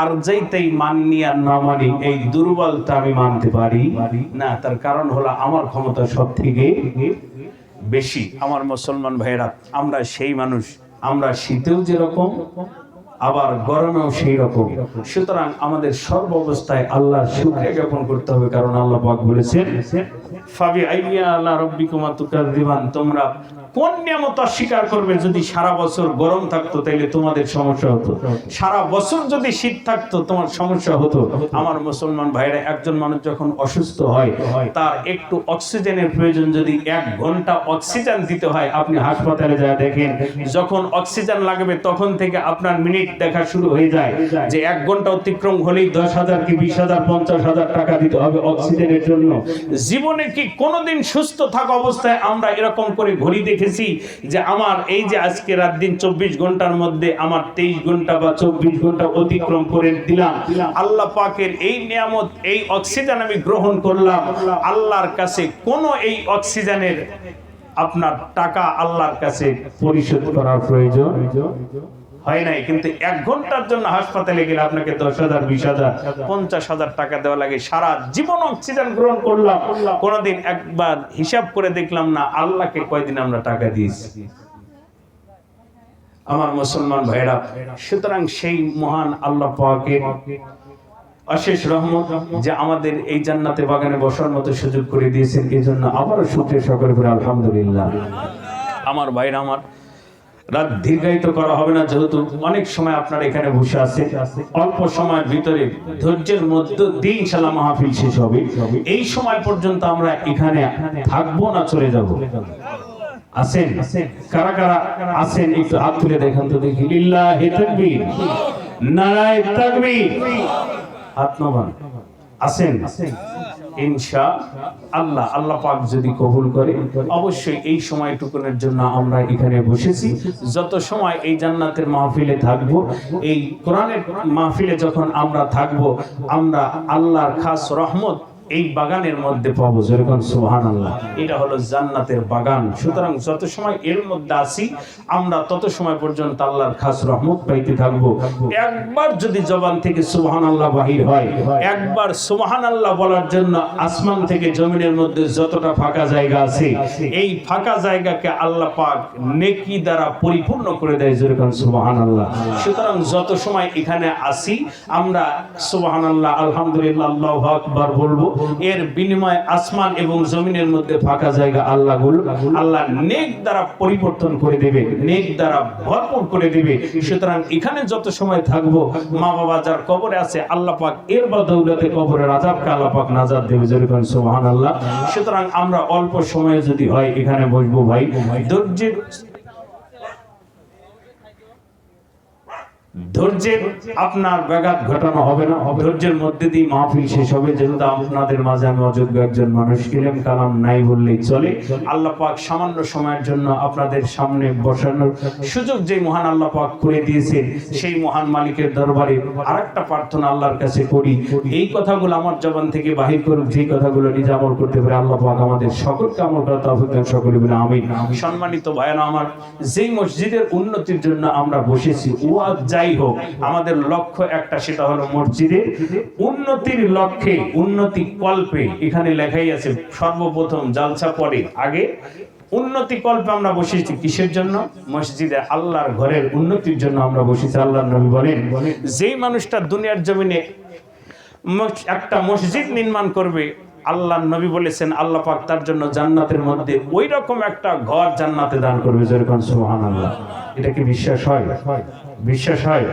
আর যাইতেই মাননি আর না মানি, এই দুর্বলতা আমি মানতে পারি। না, তার কারণ হলো আমার ক্ষমতা সব থেকে বেশি। আমার মুসলমান ভাইরা আমরা সেই মানুষ, আমরা শীতেও যেরকম, আবার গরমেও সেই রকম সুতরাং আমাদের সর্ব অবস্থায় আল্লাহর শুকরিয়া জ্ঞাপন করতে হবে, কারণ আল্লাহ পাক বলেছেন ফাবি আইয়া আল্লাহ রব্বিকুমা তুকাযিবান তোমরা কোন নিয়ামত অস্বীকার করবে যদি সারা বছর গরম থাকতো তাইলে তোমাদের সমস্যা হতো। সারা বছর যদি শীত থাকতো তোমার সমস্যা হতো। আমার মুসলমান ভাইরা একজন মানুষ যখন অসুস্থ হয় তার একটু অক্সিজেনের প্রয়োজন যদি এক ঘণ্টা অক্সিজেন দিতে হয় আপনি হাসপাতালে যা দেখেন যখন অক্সিজেন লাগবে তখন থেকে আপনার মিনিট দেখা শুরু হয়ে যায় যে এক ঘণ্টা অতিক্রম হলেই দশ হাজার কি বিশ হাজার পঞ্চাশ হাজার টাকা দিতে হবে অক্সিজেনের জন্য। জীবনে কি কোনোদিন সুস্থ থাকা অবস্থায় আমরা এরকম করে ঘড়ি দেখেছি যে আমার এই যে আজকে রাত দিন চব্বিশ ঘণ্টার মধ্যে আমার তেইশ ঘণ্টা বা চব্বিশ ঘণ্টা অতিক্রম করে দিলাম। আল্লাহ পাকের এই নিয়ামত, এই অক্সিজেন আমি গ্রহণ করলাম। আল্লাহর কাছে কোন এই অক্সিজেনের আপনার টাকা আল্লাহর কাছে পরিশোধ করার প্রয়োজন? হয় নাই, কিন্তু এক ঘণ্টার জন্য হাসপাতালে গেলে আপনাকে দশ হাজার, বিশ হাজার, পঞ্চাশ হাজার টাকা দেওয়া লাগে। সারা জীবন অক্সিজেন গ্রহণ করলাম, কোনোদিন একবার হিসাব করে দেখলাম না, আল্লাহকে কয়দিন আমরা টাকা দিয়েছি। আমার মুসলমান ভাইরা সুতরাং সেই মহান আল্লাহ পাকের অশেষ রহমত যে আমাদের এই জান্নাতে বাগানে বসার মতো সুযোগ করে দিয়েছেন এই জন্য আবারও সূত্রে সকলে করে আলহামদুলিল্লাহ। আমার ভাইরা আমার রাত দীর্ঘায়িত করা হবে না, যেহেতু অনেক সময় আপনার এখানে বসে আছে অল্প সময়ের ভিতরে ধৈর্যের মধ্য দিয়ে ইনশাল্লাহ মাহফিল শেষ হবে। এই সময় পর্যন্ত আমরা এখানে থাকব না, চলে যাব? আছেন? কারা কারা আছেন? একটু হাত তুলে দেখেন তো দেখি। লিল্লাহি তাকবীর। নারায়ে তাকবীর। হাত নবান আছেন? ইনশা আল্লাহ আল্লাহ পাক যদি কবুল করে, অবশ্যই এই সময়টুকুনের জন্য আমরা এখানে বসেছি। যত সময় এই জান্নাতের মাহফিলে থাকব, এই কোরআনের মাহফিলে যখন আমরা থাকব, আমরা আল্লাহর খাস রহমত এই বাগানের মধ্যে পাবো যেরকম সুহান আল্লাহ এটা হলো জান্নাতের বাগান। সুতরাং যত সময় এর মধ্যে আসি আমরা তত সময় পর্যন্ত আল্লাহর খাস রহমত পাইতে থাকব। একবার যদি জবান থেকে সুবহান আল্লাহ বাহির হয়, একবার সুবহান আল্লাহ বলার জন্য আসমান থেকে জমিনের মধ্যে যতটা ফাঁকা জায়গা আছে, এই ফাঁকা জায়গাকে আল্লাহ পাক নেকি দ্বারা পরিপূর্ণ করে দেয় যেরকম সুবহান আল্লাহ সুতরাং যত সময় এখানে আসি আমরা সুবহান আল্লাহ আলহামদুলিল্লাহ, আল্লাহু আকবার বলব। এর বিনিময়ে আসমান এবং জমিনের মধ্যে ফাঁকা জায়গা আল্লাহ আল্লাহ নেক দ্বারা পরিবর্তন করে দেবে, নেক দ্বারা ভরপুর করে দেবে। সুতরাং এখানে যত সময় থাকব, মা বাবা যার কবরে আছে, আল্লাহ পাক এর বদৌলতে কবরের আজাবকে আল্লাহ পাক নাজাত দেবে যেরকম সুবহান আল্লাহ সুতরাং আমরা অল্প সময়ে যদি হয়, এখানে বসবো ভাই। ধৈর্যের ধৈর্যের আপনার ব্যাঘাত ঘটানো হবে না। ধৈর্যের মধ্যে দিয়ে মাহফিল শেষ হবে। যেহেতু আপনাদের মাঝে আমি অযোগ্য একজন মানুষ কিলেম কালাম নাই বললেই চলে। আল্লাহ পাক সামান্য সময়ের জন্য আপনাদের সামনে বসানোর সুযোগ যে মহান আল্লাহ পাক করে দিয়েছেন, সেই মহান মালিকের দরবারে আরেকটা প্রার্থনা আল্লাহর কাছে করি। এই কথাগুলো আমার জবান থেকে বাহির করুক যে কথাগুলো নিজে আমল করতে পারে, আল্লাহ পাক আমাদের সকলকে আমল করা সকলে বলে আমি সম্মানিত ভাইয়ানা আমার, যেই মসজিদের উন্নতির জন্য আমরা বসেছি, ওয়াজ যাই হোক, আমাদের লক্ষ্য একটা, সেটা হলো মসজিদের উন্নতির লক্ষ্যে, উন্নতি কল্পে, এখানে লেখাই আছে, সর্বপ্রথম জালসা পরে, আগে উন্নতি কল্পে আমরা বসেছি কিসের জন্য? মসজিদে আল্লাহর ঘরের উন্নতির জন্য আমরা বসেছি, আল্লাহর নবী বলেন। যেই মানুষটা দুনিয়ার জমিনে একটা মসজিদ নির্মাণ করবে আল্লাহ নবী বলেছেন, আল্লাহ পাক তার জন্য জান্নাতের মধ্যে ওই রকম একটা ঘর জান্নাতে দান করবে যেরকম সুবহানাল্লাহ। এটা কি বিশ্বাস হয়? বিশ্বাস হয়।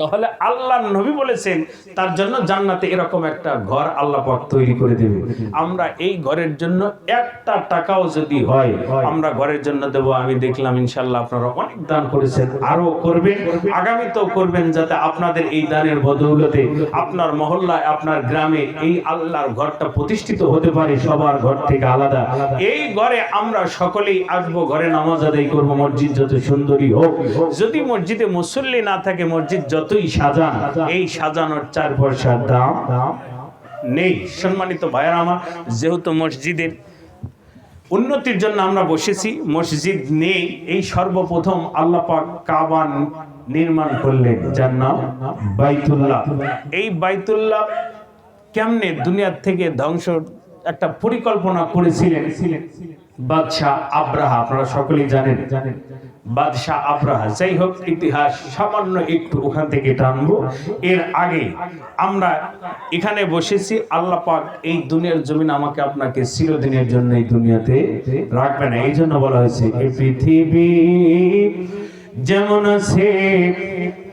তাহলে আল্লাহ নবী বলেছেন, তার জন্য জান্নাতে এরকম একটা ঘর আল্লাহ পাক তৈরি করে দেবে। আমরা এই ঘরের জন্য একটা টাকাও যদি হয়, আমরা ঘরের জন্য দেব। আমি দেখলাম ইনশাল্লাহ আপনারা অনেক দান করেছেন আরও করবেন, আগামীতেও করবেন যাতে আপনাদের এই দানের বদৌলতে আপনার মহল্লায়, আপনার গ্রামে এই আল্লাহর ঘরটা প্রতিষ্ঠিত হতে পারে, সবার ঘর থেকে আলাদা। এই ঘরে আমরা সকলেই আসব, ঘরে নামাজ আদায় করব, মসজিদ যত সুন্দরী হোক। যদি মসজিদে মুসল্লি না থাকে, মসজিদ যতই সাজান, এই সাজানোর চার পয়সার দাম নেই। সম্মানিত ভাইয়ার আমার, যেহেতু মসজিদের উন্নতির জন্য আমরা বসেছি, মসজিদ নেই, এই সর্বপ্রথম আল্লাহ পাক কাবান নির্মাণ করলেন। যার নাম বাইতুল্লাহ। এই বাইতুল্লাহ কেমনে দুনিয়ার থেকে ধ্বংস একটা পরিকল্পনা করেছিলেন? বাদশাহ আব্রাহা, আপনারা সকলেই জানেন। বাদশাহ আব্রাহা যাই হোক ইতিহাস সামান্য একটু ওখান থেকে টানবো। এর আগে আমরা এখানে বসেছি, আল্লাহ পাক এই দুনিয়ার জমিন আমাকে আপনাকে চিরদিনের জন্য এই দুনিয়াতে রাখবে না। এই জন্য বলা হয়েছে এই পৃথিবী যেমন আছে,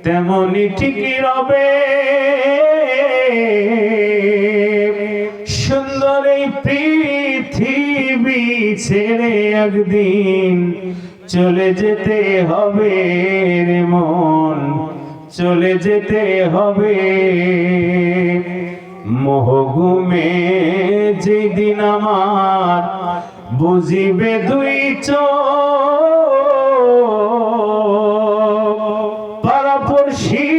তেমনই ঠিকই রবে। ছেড়ে একদিন চলে যেতে হবে রে মন, চলে যেতে হবে। মোহগুমে যেদিন আমার বুঝিবে দুই চোখ। পারাপড়শি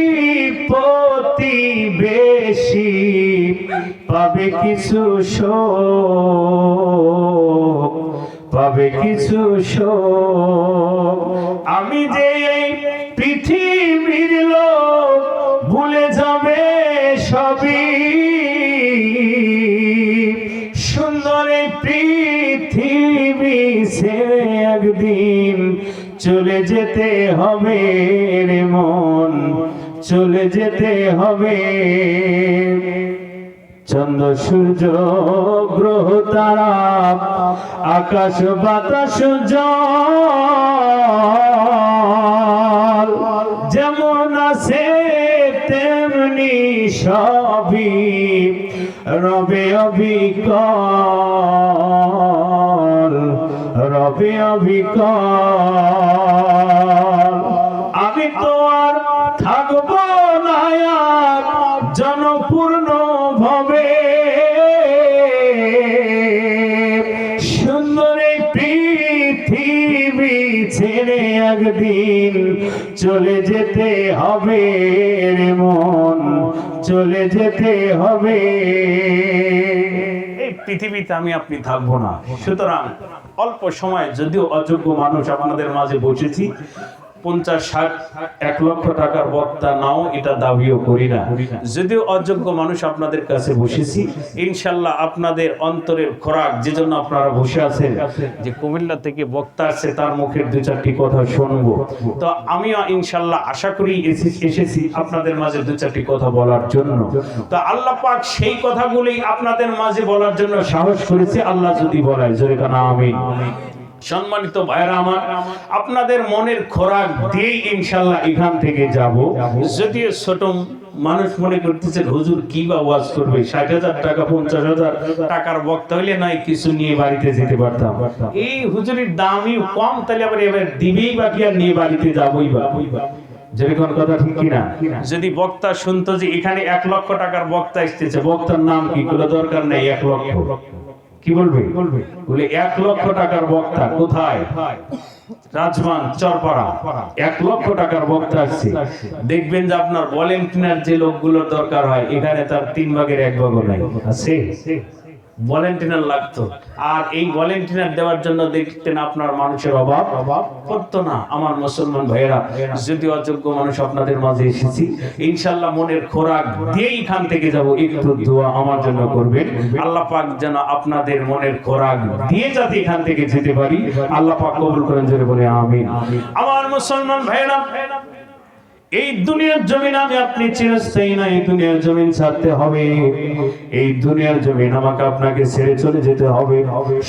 প্রতিবেশী পাবে কিছু শোক। পাবে কিছু শোক আমি যে পৃথিবীর লোক, ভুলে যাবে সবই। সুন্দর পৃথিবী ছেড়ে একদিন চলে যেতে হবে রে মন, চলে যেতে হবে। চন্দ্র, সূর্য, গ্রহ, তারা, আকাশ, বাতাস যেমন আছে, তেমনি সবই রবে অবিকল রবে অবিকল। আমি তো আর থাকব না আর একদিন চলে যেতে হবে রে মন, চলে যেতে হবে। এই পৃথিবীতে আমি আপনি থাকব না। সুতরাং অল্প সময় যদিও অযোগ্য মানুষ আমাদের মাঝে বসেছি পঞ্চাশ, ষাট, এক লক্ষ টাকার বক্তা নাও, এটা দাবিও করি না। যদিও অযোগ্য মানুষ আপনাদের কাছে বসেছি, ইনশাল্লাহ আপনাদের অন্তরের খোরাক, যে জন্য আপনারা বসে আছেন, যে কুমিল্লা থেকে বক্তা তার মুখের দু চারটি কথা তো আমিও ইনশাল্লাহ আশা করি এসে- এসেছি আপনাদের মাঝে দু চারটি কথা বলার জন্য। তো আল্লাহ পাক সেই কথাগুলি আপনাদের মাঝে বলার জন্য সাহস করেছে, আল্লাহ যদি বলায়, জোরে কানা আমি সম্মানিত ভাইরা আমার, আপনাদের মনের খোরাক দিয়েই ইনশাল্লাহ এখান থেকে যাব। যদিও ছোট মানুষ মনে করতেছে, হুজুর কি বা ওয়াজ করবে? ষাট হাজার টাকা, পঞ্চাশ হাজার টাকার বক্তা হইলে নয় কিছু নিয়ে বাড়িতে যেতে পারতাম। এই হুজুরের দামই কম, তাহলে আবার এবার দিবেই বাকি আর নিয়ে বাড়িতে যাবোই বা? যেরকম কথা ঠিক কিনা? যদি বক্তা শুনতো যে এখানে এক লক্ষ টাকার বক্তা এসতেছে বক্তার নাম কি? কোনো দরকার নেই, এক লক্ষ। কি বলবে? বলে, এক লক্ষ টাকার বক্তা কোথায়? রাজমান, চরপাড়া। এক লক্ষ টাকার বক্তা আসছে। দেখবেন যে আপনার ভলেন্টিয়ার যে লোকগুলোর দরকার হয়, এখানে তার তিন ভাগের এক ভাগও নাই। আছে? ভলেন্টিয়ার লাগতো। আর এই ভলেন্টিয়ার দেওয়ার জন্য দেখতেন আপনার মানুষের অভাব। অভাব পড়তো না, আমার মুসলমান ভাইয়েরা। যদি অযোগ্য মানুষ আপনাদের মাঝে এসেছি, ইনশাল্লাহ মনের খোরাক দিয়ে এখান থেকে যাব। একটু দোয়া আমার জন্য করবেন। আল্লাহ পাক যেন আপনাদের মনের খোরাক দিয়ে যাতে এখান থেকে যেতে পারি। আল্লাহ পাক কবুল করেন, জোরে বলে আমিন। আমার মুসলমান ভাইয়েরা এই দুনিয়ার জমিন আমি আপনি চিরস্থায়ী না, এই দুনিয়ার জমিন ছাড়তে হবে। এই দুনিয়ার জমিন আমাকে আপনাকে ছেড়ে চলে যেতে হবে।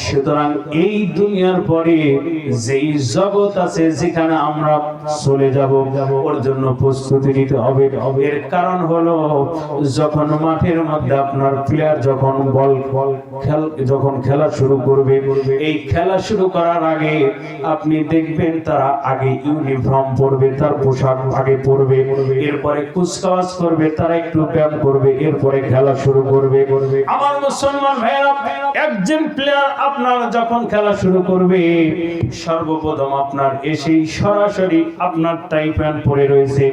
সুতরাং এই দুনিয়ার পরে যেই জগৎ আছে যেখানে আমরা চলে যাব, ওর জন্য প্রস্তুতি নিতে হবে। এর কারণ হলো, যখন মাঠের মধ্যে আপনার প্লেয়ার যখন বল খেল, যখন খেলা শুরু করবে, এই খেলা শুরু করার আগে আপনি দেখবেন তারা আগে ইউনিফর্ম পরবে, তার পোশাক আগে পরবে। করবে। এরপরে কুচকাওয়াজ করবে তারা একটু ব্যায়াম করবে এরপরে খেলা শুরু করবে। আমার মুসলমান ভাইরা একজন প্লেয়ার আপনার যখন খেলা শুরু করবে সর্বপ্রথম আপনার এসেই সরাসরি আপনার টাই প্যান্ট পরে রয়েছে।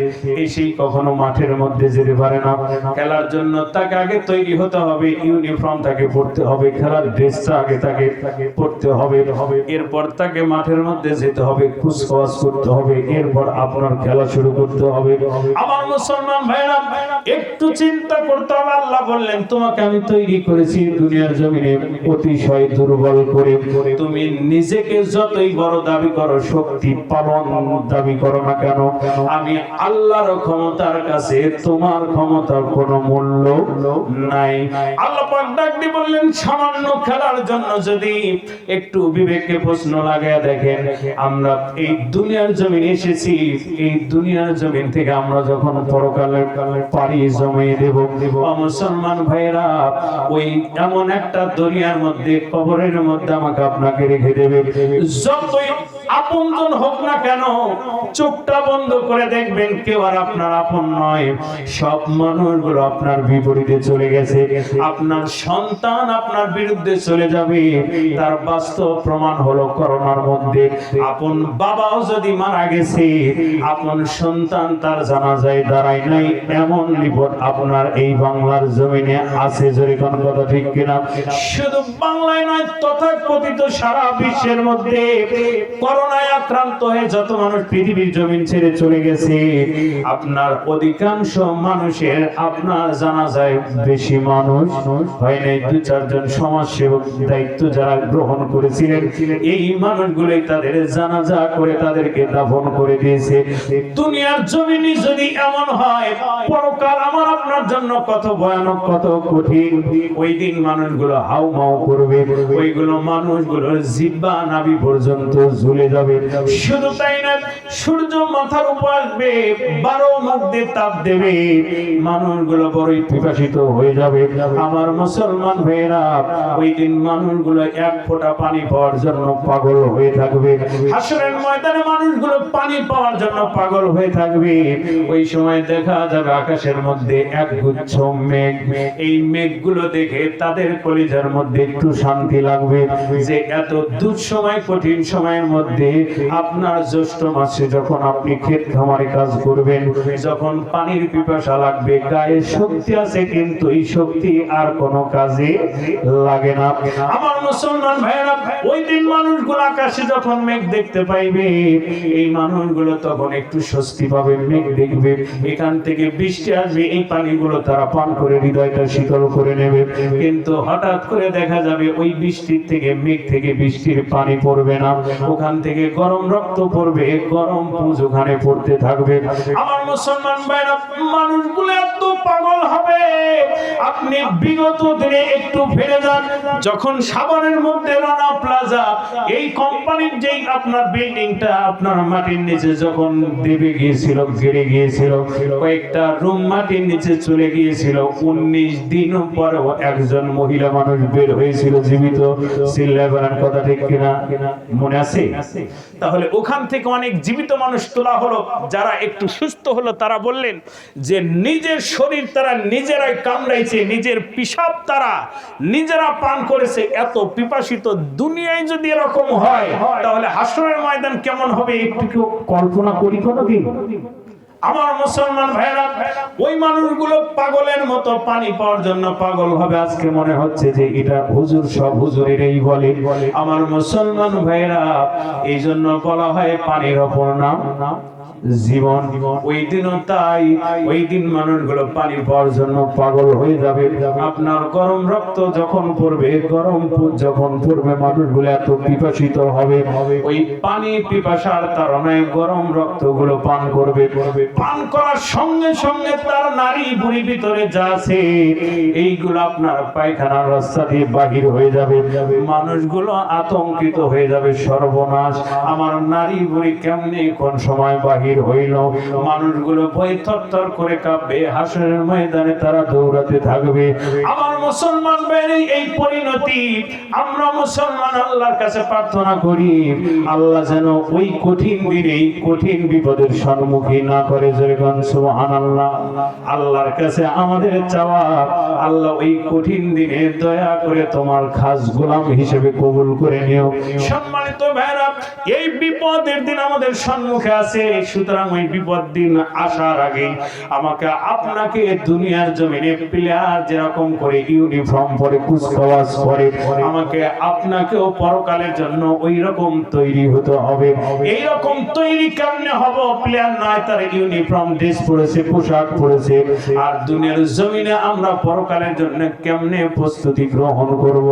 এসেই কখনো মাঠের মধ্যে যেতে পারে না। খেলার জন্য তাকে আগে তৈরি হতে হবে ইউনিফর্ম তাকে পড়তে হবে খেলার ড্রেসটা আগে তাকে পড়তে হবে। এরপর তাকে মাঠের মধ্যে যেতে হবে কুচকাওয়াজ করতে হবে। এরপর আপনার খেলা শুরু করতে হবে আমার মুসলমান ভাইরা, একটু চিন্তা করতে হবে, আল্লাহ বললেন, তোমাকে আমি তৈরি করেছি দুনিয়ার জমিনে অতিশয় দুর্বল করে। তুমি নিজেকে যতই বড় দাবি করো, শক্তি পালন দাবি করো না কেন? আমি আল্লাহর ক্ষমতার কাছে তোমার ক্ষমতার কোনো মূল্য নাই। আল্লাহ পাক বললেন, সামান্য খেলার জন্য যদি একটু বিবেককে প্রশ্ন লাগায় দেখেন, আমরা এই দুনিয়ার জমিন এসেছি, এই দুনিয়ার থেকে আমরা যখন পরকালের পারি জমিয়ে দেব মুসলমান ভাইরা ওই এমন একটা দরিয়ার মধ্যে, কবরের মধ্যে আমাকে আপনাকে রেখে দেবে। যতই আপনজন হোক না কেন, চোখটা বন্ধ করে দেখবেন কেউ আর আপনার আপন নয়। সব মানুষগুলো আপনার বিপরীতে চলে গেছে। আপনার সন্তান আপনার বিরুদ্ধে চলে যাবে। তার বাস্তব প্রমাণ হলো করোনার মধ্যে। আপন বাবাও যদি মারা গেছে, আপন সন্তান তার জানাজায় দাঁড়ায় নাই। এমন বিপদ আপনার এই বাংলার জমিনে আছে যদি কোন কথা ঠিক কিনা? শুধু বাংলায় নয়, তথাকথিত সারা বিশ্বের মধ্যে করোনায় আক্রান্ত হয়ে যত মানুষ পৃথিবীর জমিন ছেড়ে চলে গেছে, আপনার অধিকাংশ মানুষের আপনার জানা যায় বেশি মানুষ হয় নাই। দু চারজন দায়িত্ব যারা গ্রহণ করেছিলেন, এই মানুষগুলোই তাদের করে তাদেরকে দাফন করে দিয়েছে। দুনিয়ার জমিনে যদি এমন হয়, পরকাল আমার আপনার জন্য কত ভয়ানক, কত কঠিন। ওই দিন মানুষগুলো হাউ মাউ করবে। ওইগুলো মানুষগুলোর জিব্বা নাভি পর্যন্ত ঝুলে যাবে। শুধু তাই না সূর্য মাথার উপর আসবে বারো মুখ দিয়ে তাপ দেবে। মানুষগুলো বড়ই পিপাসিত হয়ে যাবে। আমার মুসলমান ভাইয়েরা ওই দিন মানুষগুলো এক ফোঁটা পানি পাওয়ার জন্য পাগল হয়ে থাকবে। হাসরের ময়দানে মানুষগুলো পানি পাওয়ার জন্য পাগল হয়ে থাকবে। ওই সময় দেখা যাবে আকাশের মধ্যে এক গুচ্ছ মেঘ। এই মেঘগুলো দেখে তাদের কলিজার মধ্যে একটু শান্তি লাগবে। যে এত দুঃসময় কঠিন সময়ের মধ্যে আপনার জ্যৈষ্ঠ মাসে যখন আপনি ক্ষেত খামারে কাজ করবেন, যখন পানির পিপাসা লাগবে, গায়ে শক্তি আছে, কিন্তু এই শক্তি আর কোনো কাজে লাগে না। আমার মুসলমান ভাইরা ওই দিন মানুষগুলো আকাশে যখন মেঘ দেখতে পাইবে, এই মানুষগুলো তখন একটু স্বস্তি পাবে, মেঘ দেখবে। এখান থেকে বৃষ্টি আসবে, এই পানিগুলো তারা পান করে, হৃদয়টা শীতল করে নেবে। কিন্তু হঠাৎ করে দেখা যাবে, ওই বৃষ্টির থেকে, মেঘ থেকে বৃষ্টির পানি পড়বে না। ওখান থেকে গরম রক্ত পড়বে, গরম পুজ ওখানে পড়তে থাকবে। আমার মুসলমান ভাইরা, মানুষগুলো এত পাগল হবে। আপনি বিগত দিনে একটু ফিরে যান, যখন সাভারের মধ্যে রানা প্লাজা, এই কোম্পানির যেই আপনার বিল্ডিংটা আপনার মাটির নিচে যখন দেবে গিয়েছিল গেড়ে গিয়েছিল, কয়েকটা রুম মাটির নিচে চলে গিয়েছিল। উনিশ দিন পরেও একজন মহিলা মানুষ বের হয়েছিল, জীবিত। বলেন কথা ঠিক কিনা? মনে আছে? তাহলে ওখান থেকে অনেক জীবিত মানুষ তোলা হলো। যারা একটু সুস্থ হলো, তারা বললেন যে নিজের শরীর তারা নিজেরাই কামড়াইছে, নিজের পিসাব তারা নিজেরা পান করেছে। এত পিপাসিত দুনিয়ায় যদি এরকম হয়, তাহলে হাসরের ময়দান কেমন হবে? একটু কল্পনা করি কোনোদিন আমার মুসলমান ভাইরা ওই মানুষগুলো পাগলের মতো পানি পাওয়ার জন্য পাগল হবে। আজকে মনে হচ্ছে যে এটা হুজুর, সব হুজুরেরই বলে। আমার মুসলমান ভাইরা এই জন্য বলা হয় পানির অপর নাম জীবন। ওই দিনও তাই, ওই দিন মানুষগুলো পানি পাওয়ার জন্য পাগল হয়ে যাবে। আপনার গরম রক্ত যখন পড়বে, গরম যখন পড়বে, মানুষগুলো এত পিপাসিত হবে। ওই পানি পিপাসার কারণে গরম রক্তগুলো পান করবে। পান করার সঙ্গে সঙ্গে তার নারী বুড়ি ভিতরে যা আছে, এইগুলো আপনার পায়খানার রাস্তা দিয়ে বাহির হয়ে যাবে। মানুষগুলো আতঙ্কিত হয়ে যাবে সর্বনাশ। আমার নারী বুড়ি কেমনে কোন সময় বাহির বাহির হইল। মানুষগুলো ভয় থরথর করে কাঁপবে। হাসরের ময়দানে তারা দৌড়াতে থাকবে। আমার মুসলমান বেড়ে এই পরিণতি, আমরা মুসলমান আল্লাহর কাছে প্রার্থনা করি। আল্লাহ যেন ওই কঠিন দিনে কঠিন বিপদের সম্মুখীন না করে যেরকম সুবহান আল্লাহ আল্লাহর কাছে আমাদের চাওয়া, আল্লাহ ওই কঠিন দিনে দয়া করে তোমার খাস গোলাম হিসেবে কবুল করে নিও। সম্মানিত ভাইরা এই বিপদের দিন আমাদের সম্মুখে আছে, সুতরাং ওই বিপদ দিন আসার আগে আমাকে আপনাকে দুনিয়ার জমিনে প্লেয়ার যেরকম করে ইউনিফর্ম পরে, কুচকাওয়াজ করে আমাকে আপনাকেও পরকালের জন্য ওই রকম তৈরি হতে হবে। এই রকম তৈরি কেমনে হব? প্লেয়ার নয় তার ইউনিফর্ম ড্রেস পরেছে, পোশাক পরেছে, আর দুনিয়ার জমিনে আমরা পরকালের জন্য কেমনে প্রস্তুতি গ্রহণ করব?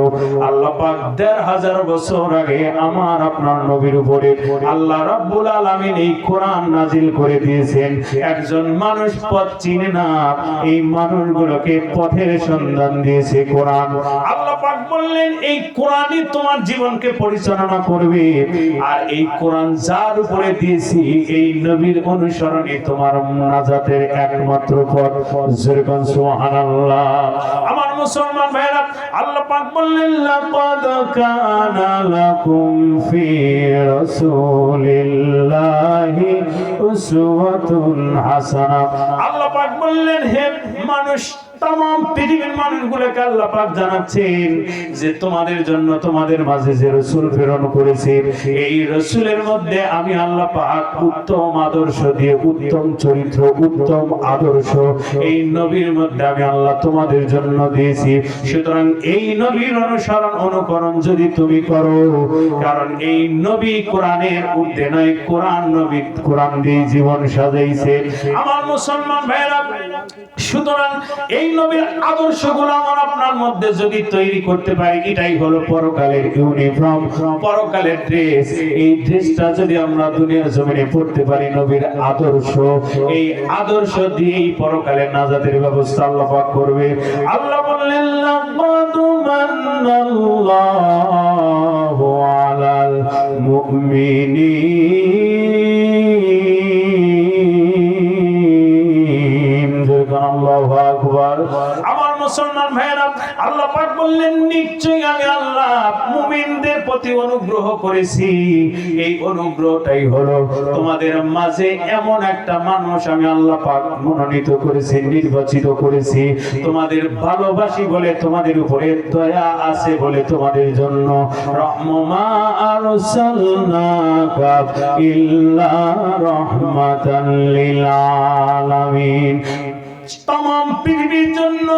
আল্লাহ পাক দেড় হাজার বছর আগে আমার আপনার নবীর উপরে। আল্লাহ রাব্বুল আলামিন এই কোরআন নাজিল করে দিয়েছেন। একজন মানুষ পথ চিনে না, এই মানুষগুলোকে পথের সন্ধান দিয়েছে কোরআন। আল্লাহ পাক বললেন, এই কোরআনই তোমার জীবনকে পরিচালনা করবে। আর এই কোরআন যার উপরে দিয়েছি, এই নবীর অনুসরণে তোমার একমাত্র পথ। সুবহানাল্লাহ। আমার মুসলমান ভাইরা আল্লাহ পাক বললেন, লাকাদ কানা লাকুম رسول الله উসওয়াতুন হাসানাহ আল্লাহ পাক বললেন, হে মানুষ তাম পৃথিবীর মানুষগুলোকে আল্লাহ পাক জানাচ্ছেন যে তোমাদের জন্য তোমাদের মাঝে যে রসুল প্রেরণ করেছে, এই রসুলের মধ্যে আমি আল্লাহ পাক উত্তম আদর্শ দিয়ে উত্তম চরিত্র, উত্তম আদর্শ এই নবীর মধ্যে আমি আল্লাহ তোমাদের জন্য দিয়েছি। সুতরাং এই নবীর অনুসরণ, অনুকরণ যদি তুমি করো, কারণ এই নবী কোরআনের ঊর্ধ্বে নয়, কোরআন নবী কোরআন দিয়ে জীবন সাজাইছে। আমার মুসলমান ভাইরা সুতরাং এই নবীর আদর্শগুলো আমার আপনার মধ্যে যদি তৈরি করতে পারি, এটাই হলো পরকালের ইউনিফর্ম, পরকালের ড্রেস। এই ড্রেসটা যদি আমরা দুনিয়ার জমিনে পড়তে পারি, নবীর আদর্শ, এই আদর্শ দিয়েই পরকালের নাজাতের ব্যবস্থা আল্লাহ পাক করবে। আল্লাহ বললেন, লাকাদ মান্নাল্লাহু আলাল মুমিনিন। মুসলমান ভাইরা আল্লাহ পাক বললেন, নিশ্চয়ই আমি আল্লাহ মুমিনদের প্রতি অনুগ্রহ করেছি। এই অনুগ্রহটাই হলো তোমাদের মাঝে এমন একটা মানুষ আমি আল্লাহ পাক মনোনীত করেছি, নির্বাচিত করেছি। তোমাদের ভালোবাসি বলে তোমাদের উপরে দয়া আছে বলে তোমাদের জন্য রহমমা আরসালনাকা ইল্লা রাহমাতান লিল আলামিন। পৃথিবীর জন্য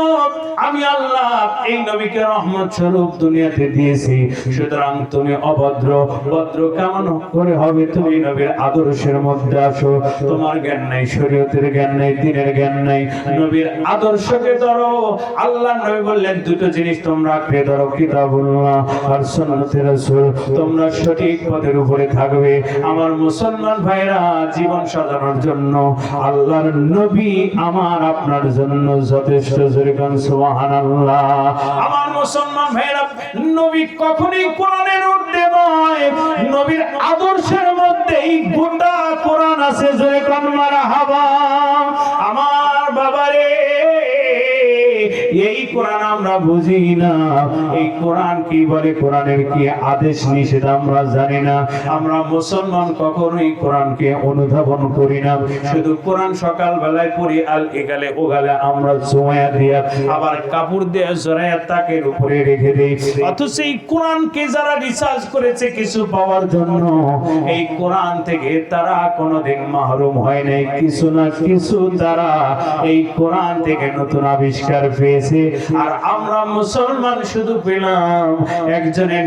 আমি আল্লাহ এই নবীকে রহমত স্বরূপ দুনিয়াতে দিয়েছি। সুতরাং তুমি অভদ্র, ভদ্র কেমন করে হবে তুমি নবীর আদর্শের মধ্যে আসো। তোমার জ্ঞান নাই, শরীয়তের জ্ঞান নাই, দিনের জ্ঞান নাই। নবীর আদর্শকে ধরো। আল্লাহ নবী বললেন, দুটো জিনিস তোমরা আঁকড়ে ধরো, কিতাবুল্লাহ আর তোমরা সঠিক পথের উপরে থাকবে। আমার মুসলমান ভাইরা জীবন সাজানোর জন্য আল্লাহর নবী আমার আপনার জন্য যথেষ্ট জরিকান সুবহানাল্লাহ। আমার মুসলমান ভাইরা নবী কখনোই কোরআনের ঊর্ধ্বে নয়। নবীর আদর্শের মধ্যেই গোটা কোরআন আছে জরিকান মারহাবা আমার বাবারে এই কোরআন আমরা বুঝি না। এই কোরআন কি বলে? কোরআনের কি আদেশ নিষেধ আমরা জানি না। আমরা মুসলমান কখনোই কোরআনকে অনুধাবন করি না। শুধু কোরআন সকাল বেলায় পড়ি, আল এগালে ওগালে আমরা জমায়া দিয়া আবার কাপড় দিয়ে জড়াইয়া তাকের উপরে রেখে দেই। অথচ এই কোরআনকে যারা রিসার্চ করেছে কিছু পাওয়ার জন্য, এই কোরআন থেকে তারা কোনোদিন মাহরুম হয় নাই। কিছু না কিছু তারা এই কোরআন থেকে নতুন আবিষ্কার পেয়েছে। আর আমরা মুসলমান শুধু পেলাম একজনের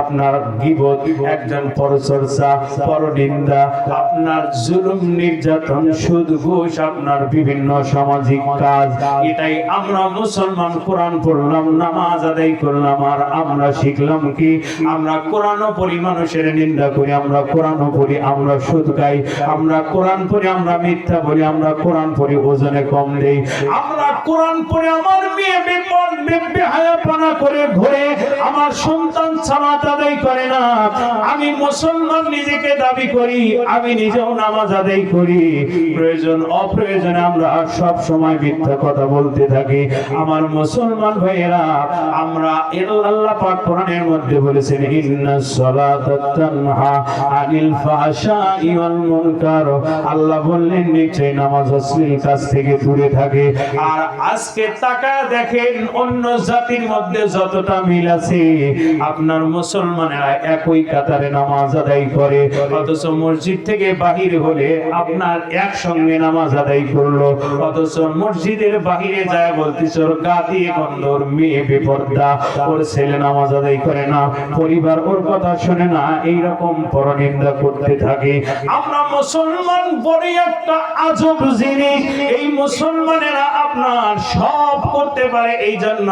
আপনার গিবত, একজন পরচর্চা, পরনিন্দা, আপনার জুলুম, নির্যাতন সুদ ঘুষ আপনার বিভিন্ন সামাজিক কাজ। এটাই আমরা মুসলমান কোরআন পড়লাম, নামাজ আদায় করলাম, আর আমরা শিখলাম কি? আমরা কোরআন পড়ি, মানুষের নিন্দা করি, আমরা কোরআন পড়ি, আমরা সুদ খাই, আমরা কোরআন পড়ি, আমরা মিথ্যা বলি, আমরা কোরআন পড়ি, ওজনে কম দেই। আমরা কোরআন পড়ে আমার আমার আমি মুসলমান নিজেকে দাবি করি, আমি নিজেও নামাজ আদায় করি। প্রয়োজন, অপ্রয়োজনে আমরা সব সময় মিথ্যা কথা বলতে থাকি। আমার মুসলমান ভাইয়েরা, আমরা আল্লাহ পাক কোরআনের মধ্যে বলেছেন ইন্নাস তানহা আনিল ওয়াল মুনকার। আল্লাহ বললেন নিশ্চয় নামাজ অশ্লীল কাজ থেকে দূরে থাকে। আর আজকে তাকা দেখেন অন্য জাতির মধ্যে যতটা মিল আছে, আপনার মুসলমানেরা একই কাতারে নামাজ আদায় করে, অথচ মসজিদ থেকে বাহির হলে আপনার একসঙ্গে নামাজ আদায় করল, অথচ মসজিদের বাহিরে যায় বলতেছ, ওর গা দিয়ে গন্ধ ওর মেয়ে বেপর্দা, ওর ছেলে নামাজ আদায় করে না, পরিবার ওর কথা শুনে না, এইরকম পরনিন্দা করতে থাকে। আমরা মুসলমান বড় একটা আজব জিনিস, এই মুসলমানেরা আপনার সব করতে পারে এই জন্য